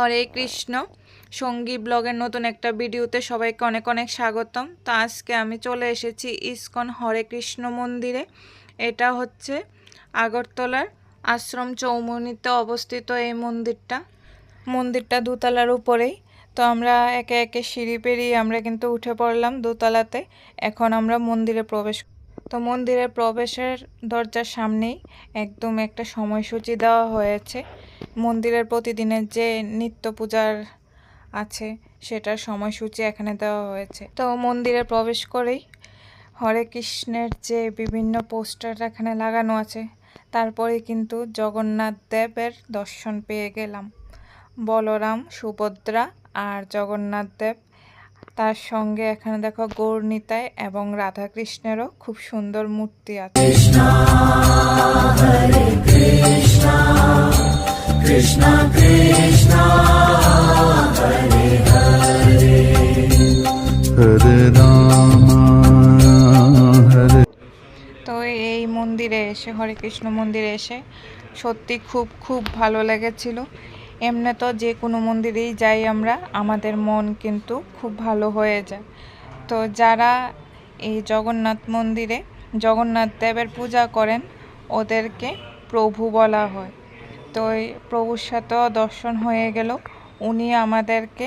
হরে কৃষ্ণ। সঙ্গী ব্লগের নতুন একটা ভিডিওতে সবাইকে অনেক অনেক স্বাগতম। তো আজকে আমি চলে এসেছি ইসকন হরে কৃষ্ণ মন্দিরে। এটা হচ্ছে আগরতলার আশ্রম চৌমনিতে অবস্থিত এই মন্দিরটা। মন্দিরটা দোতলার উপরেই। তো আমরা একে একে সিঁড়ি পেরিয়ে আমরা কিন্তু উঠে পড়লাম দোতলাতে। এখন আমরা মন্দিরে প্রবেশ তো মন্দিরের প্রবেশের দরজার সামনেই একদম একটা সময়সূচি দেওয়া হয়েছে। মন্দিরের প্রতিদিনের যে নিত্য পূজার আছে, সেটার সময়সূচি এখানে দেওয়া হয়েছে। তো মন্দিরে প্রবেশ করেই হরে কৃষ্ণের যে বিভিন্ন পোস্টার এখানে লাগানো আছে, তারপরে কিন্তু জগন্নাথ দেবের দর্শন পেয়ে গেলাম। বলরাম, সুভদ্রা আর জগন্নাথ দেব তার সঙ্গে এখানে দেখো গৌরনীতায় এবং রাধাকৃষ্ণেরও খুব সুন্দর মূর্তি আছে। কৃষ্ণ তো এই মন্দিরে এসে হরে কৃষ্ণ মন্দিরে এসে সত্যি খুব খুব ভালো লেগেছিল। এমনি তো যে কোনো মন্দিরেই যাই আমরা, আমাদের মন কিন্তু খুব ভালো হয়ে যায়। তো যারা এই জগন্নাথ মন্দিরে জগন্নাথ দেবের পূজা করেন, ওদেরকে প্রভু বলা হয়। তো প্রভুর সাথেও দর্শন হয়ে গেল। উনি আমাদেরকে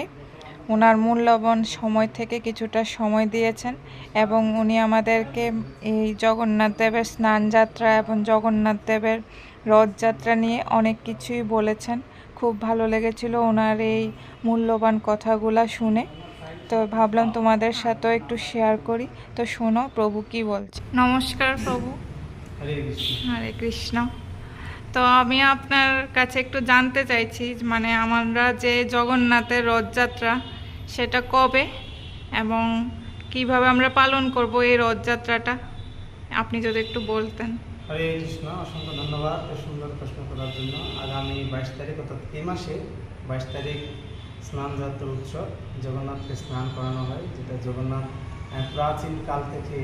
ওনার মূল্যবান সময় থেকে কিছুটা সময় দিয়েছেন এবং উনি আমাদেরকে এই জগন্নাথ দেবের স্নান যাত্রা এবং জগন্নাথ দেবের রথযাত্রা নিয়ে অনেক কিছুই বলেছেন। খুব ভালো লেগেছিল ওনার এই মূল্যবান কথাগুলা শুনে। তো ভাবলাম তোমাদের সাথেও একটু শেয়ার করি। তো শোনো প্রভু কি বলছে? নমস্কার প্রভু। হরে কৃষ্ণ। তো আমি আপনার কাছে একটু জানতে চাইছি মানে আমরা যে জগন্নাথের রথযাত্রা সেটা কবে এবং কীভাবে আমরা পালন করব এই রথযাত্রাটা? আপনি যদি একটু বলতেন। হরে কৃষ্ণ, অসংখ্য ধন্যবাদ সুন্দর প্রশ্ন করার জন্য। আগামী বাইশ তারিখ অর্থাৎ এই মাসে বাইশ তারিখ স্নান যাত্রা উৎসব, জগন্নাথকে স্নান করানো হয়, যেটা জগন্নাথ প্রাচীন কাল থেকে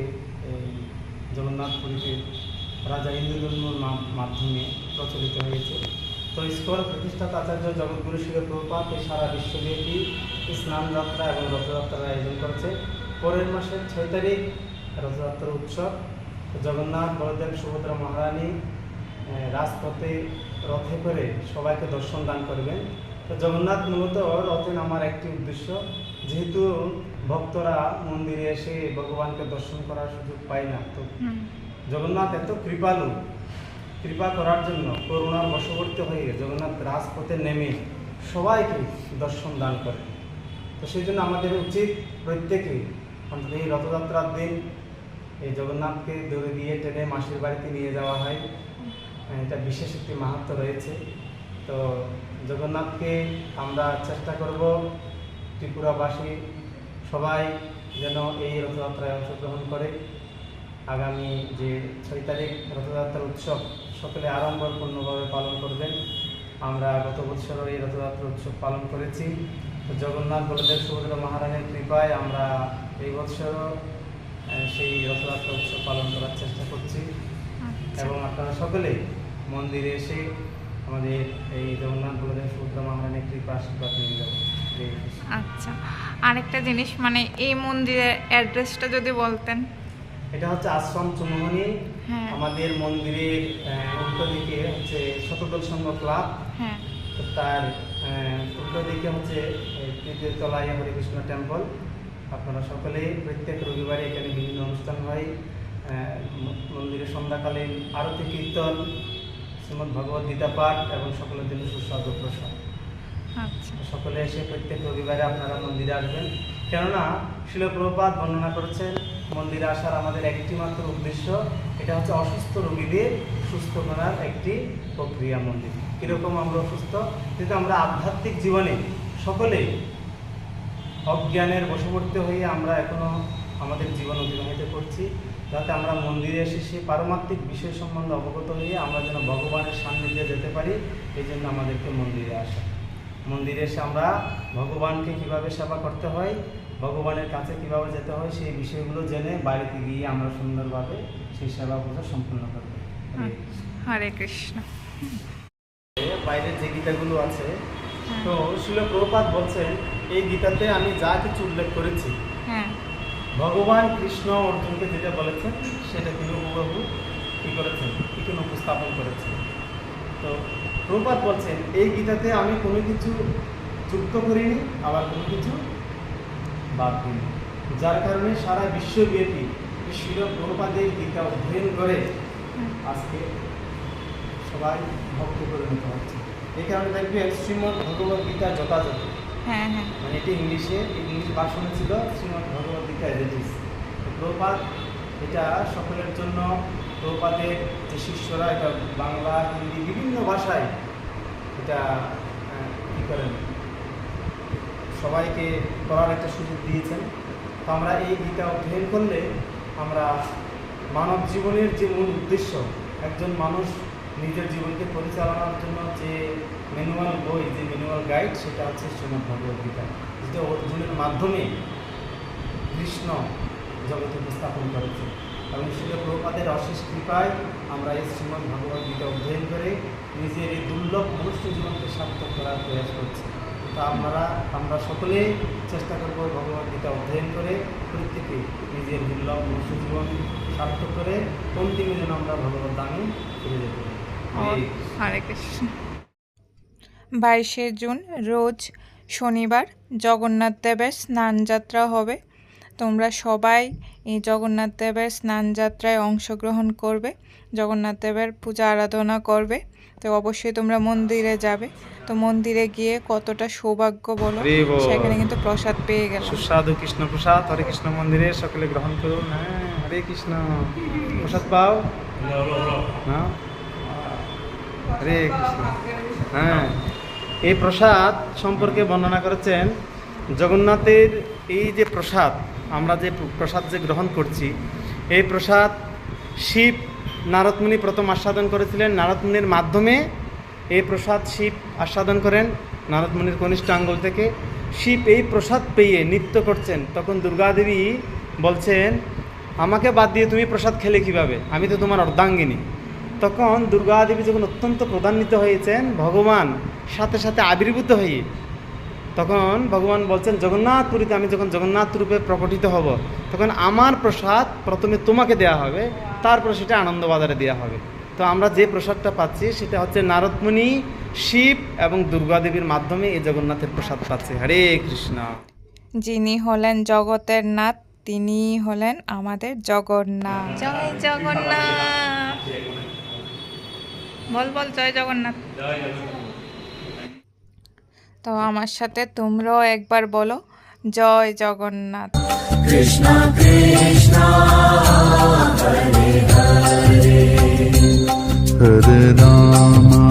জগন্নাথ পুরীতে রাজা ইন্দ্রজন্মর মাধ্যমে প্রচলিত হয়েছে। তো স্কুল প্রতিষ্ঠাতা আচার্য জগৎগুরু শিল প্রপাত এই সারা বিশ্বব্যাপী স্নান যাত্রা এবং রথযাত্রার আয়োজন করছে। পরের মাসের ছয় তারিখ রথযাত্রা উৎসব। জগন্নাথ বলদেব সুভদ্রা মহারানী রাজপথে রথে করে সবাইকে দর্শন দান করবেন। তো জগন্নাথ মূলত রথে নামার একটি উদ্দেশ্য। যেহেতু ভক্তরা মন্দিরে এসে ভগবানকে দর্শন করার সুযোগ পায় না তো জগন্নাথ এত কৃপালু। কৃপা করার জন্য করুণার বশবর্তী হয়ে জগন্নাথ রাজপথে নেমে সবাইকে দর্শন দান করে তো সেই জন্য আমাদের উচিত প্রত্যেকে অন্তত এই রথযাত্রার দিন জগন্নাথকে দৌড়ে দিয়ে টেনে মাসির বাড়িতে নিয়ে যাওয়া হয়। এটা বিশেষ একটি মাহাত্ম রয়েছে। তো জগন্নাথকে আমরা চেষ্টা করব ত্রিপুরাবাসী সবাই যেন এই রথযাত্রায় অংশগ্রহণ করে। আগামী যে ছয় তারিখ রথযাত্রার উৎসব, সকলে আড়ম্বরপূর্ণভাবে পালন করবেন। আমরা গত বছরও এই রথযাত্রা উৎসব পালন করেছি। জগন্নাথ বলদেব সুভদ্রা মহারাজের কৃপায় আমরা এই বছরও সেই রথযাত্রা উৎসব পালন করার চেষ্টা করছি। এবং আপনারা সকলে মন্দিরে এসে আমাদের এই জগন্নাথ বলদেব সুভদ্রা মহারাজের কৃপা আশীর্বাদ নিয়ে যাব আচ্ছা। আরেকটা জিনিস মানে এই মন্দিরের অ্যাড্রেসটা যদি বলতেন। এটা হচ্ছে আশ্রম চুমোহনী হ্যাঁ। আমাদের মন্দিরের উল্টো দিকে হচ্ছে শতদল সংঘ ক্লাব। হ্যাঁ। তার উল্টো দিকে হচ্ছে তৃতীয় তলায় হরিকৃষ্ণ টেম্পল। আপনারা সকলেই প্রত্যেক রবিবারে এখানে বিভিন্ন অনুষ্ঠান হয়। মন্দিরে সন্ধ্যাকালীন আরতি কীর্তন শ্রীমদ্ ভগবত গীতা পাঠ এবং সকলের জন্য সুস্বাদু প্রসাদ। আচ্ছা। সকলে এসে প্রত্যেক রবিবারে আপনারা মন্দিরে আসবেন। কেননা শিলপ্রপাত বর্ণনা করেছেন মন্দিরে আসার আমাদের একটি মাত্র উদ্দেশ্য এটা হচ্ছে অসুস্থ রোগীদের সুস্থ করার একটি প্রক্রিয়া মন্দির। কীরকম আমরা অসুস্থ? কিন্তু আমরা আধ্যাত্মিক জীবনে সকলে অজ্ঞানের বশবর্তী হয়ে আমরা এখনও আমাদের জীবন অতিবাহিত করছি। যাতে আমরা মন্দিরে এসে সেই পারমাত্মিক বিষয় সম্বন্ধে অবগত হয়ে আমরা যেন ভগবানের সান্নিধ্যে যেতে পারি এই জন্য আমাদেরকে মন্দিরে আসা। মন্দিরে এসে আমরা ভগবানকে কীভাবে সেবা করতে হয় ভগবানের কাছে কীভাবে যেতে হয় সেই বিষয়গুলো জেনে বাড়িতে গিয়ে আমরা সুন্দরভাবে সেই সেবা পূজা সম্পূর্ণ করব। হরে কৃষ্ণ। বাইরের যে গীতাগুলো আছে তো শিল প্রভুপাত বলছেন এই গীতাতে আমি যা কিছু উল্লেখ করেছি হ্যাঁ। ভগবান কৃষ্ণ অর্জুনকে যেটা বলেছেন সেটা তিনি হুবহু কী করেছেন এখানে উপস্থাপন করেছেন। তো প্রভুপাত বলছেন এই গীতাতে আমি কোনো কিছু যুক্ত করিনি আবার কোনো কিছু বাদ দিইনি। যার কারণে সারা বিশ্বব্যাপী শিল প্রভুপাদের গীতা অধ্যয়ন করে আজকে সবাই ভক্ত পরিণত হচ্ছে কারণে দেখবেন শ্রীমদ ভগবত গীতা যথাযথ। হ্যাঁ হ্যাঁ। মানে এটি ইংলিশে ইংলিশ ভার্সনে ছিল শ্রীমদ ভগবত গীতা এডিটিস প্রপাত এটা সকলের জন্য প্রপাতের যে শিষ্যরা এটা বাংলা হিন্দি বিভিন্ন ভাষায় এটা কী করেন? সবাইকে করার একটা সুযোগ দিয়েছেন। তো আমরা এই গীতা অধ্যয়ন করলে আমরা মানব জীবনের যে মূল উদ্দেশ্য একজন মানুষ নিজের জীবনকে পরিচালনার জন্য যে ম্যানুয়াল বই, যে ম্যানুয়াল গাইড সেটা হচ্ছে শ্রীমদ গীতা। যেটা অর্জুনের মাধ্যমে কৃষ্ণ জগতে উপস্থাপন করেছে। এবং শিল প্রভুপাদের অশেষ কৃপায় আমরা এই শ্রীমদ গীতা অধ্যয়ন করে নিজের এই দুর্লভ মনুষ্য জীবনকে সার্থক করার প্রয়াস করছি। তা আমরা আমরা সকলেই চেষ্টা করব গীতা অধ্যয়ন করে প্রত্যেকে নিজের দুর্লভ মনুষ্য জীবন সার্থক করে অন্তিমে যেন আমরা ভগবত দামে ফিরে যেতে পারি। হরে কৃষ্ণ। বাইশে জুন রোজ শনিবার জগন্নাথ দেবের স্নান যাত্রা হবে। তোমরা সবাই এই জগন্নাথ দেবের স্নান যাত্রায় অংশগ্রহণ করবে জগন্নাথ দেবের পূজা আরাধনা করবে। তো অবশ্যই তোমরা মন্দিরে যাবে। তো মন্দিরে গিয়ে কতটা সৌভাগ্য বলো সেখানে কিন্তু প্রসাদ পেয়ে গেল। সুস্বাদু কৃষ্ণ প্রসাদ হরে কৃষ্ণ মন্দিরে সকলে গ্রহণ করুন। হ্যাঁ হরে কৃষ্ণ। প্রসাদ পাও? হ্যাঁ। হরে কৃষ্ণ। হ্যাঁ। এই প্রসাদ সম্পর্কে বর্ণনা করেছেন জগন্নাথের এই যে প্রসাদ, আমরা যে প্রসাদ যে গ্রহণ করছি, এই প্রসাদ শিব নারদমুনি প্রথম আস্বাদন করেছিলেন। নারদমুনির মাধ্যমে এই প্রসাদ শিব আস্বাদন করেন, নারদমুনির কনিষ্ঠ আঙ্গুল থেকে। শিব এই প্রসাদ পেয়ে নৃত্য করছেন। তখন দুর্গাদেবী বলছেন, আমাকে বাদ দিয়ে তুমি প্রসাদ খেলে কীভাবে? আমি তো তোমার অর্ধাঙ্গিনী। তখন দুর্গা দেবী যখন অত্যন্ত প্রধান্বিত হয়েছেন ভগবান সাথে সাথে আবির্ভূত হয়ে তখন ভগবান বলছেন জগন্নাথ পুরীতে আমি যখন জগন্নাথ রূপে প্রকটিত হব তখন আমার প্রসাদ প্রথমে তোমাকে দেয়া হবে তারপরে সেটা আনন্দবাজারে দেওয়া হবে। তো আমরা যে প্রসাদটা পাচ্ছি সেটা হচ্ছে নারদমণি শিব এবং দুর্গাদেবীর মাধ্যমে এই জগন্নাথের প্রসাদ পাচ্ছি। হরে কৃষ্ণ। যিনি হলেন জগতের নাথ তিনি হলেন আমাদের জগন্নাথ। জয় জগন্নাথ। বল বল জয় জগন্নাথ। তো আমার সাথে তোমরাও একবার বলো জয় জগন্নাথ। কৃষ্ণ কৃষ্ণ হরে রাম।